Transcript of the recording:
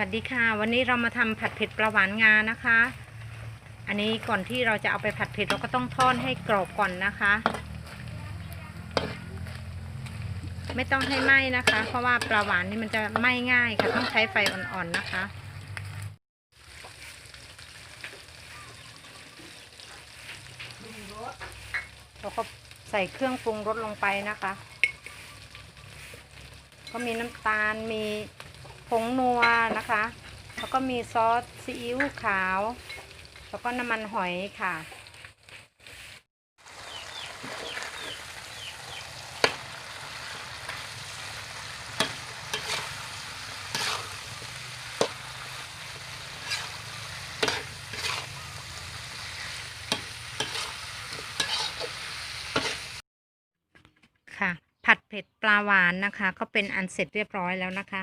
วัสดีค่ะ วันนี้เรามาทำผัดเผ็ดปลาหวานงานะคะ อันนี้ก่อนที่เราจะเอาไปผัดเผ็ดเราก็ต้องทอดให้กรอบก่อนนะคะ ไม่ต้องให้ไหม้นะคะ เพราะว่าปลาหวานนี่มันจะไหม้ง่ายค่ะต้องใช้ไฟอ่อนๆนะคะ เราก็ใส่เครื่องปรุงรสลงไปนะคะ ก็มีน้ำตาลมี ผงนัวนะคะ แล้วก็มีซอสซีอิ๊วขาว แล้วก็น้ำมันหอยค่ะ ค่ะ ผัดเผ็ดปลาหวานนะคะ ก็เป็นอันเสร็จเรียบร้อยแล้วนะคะ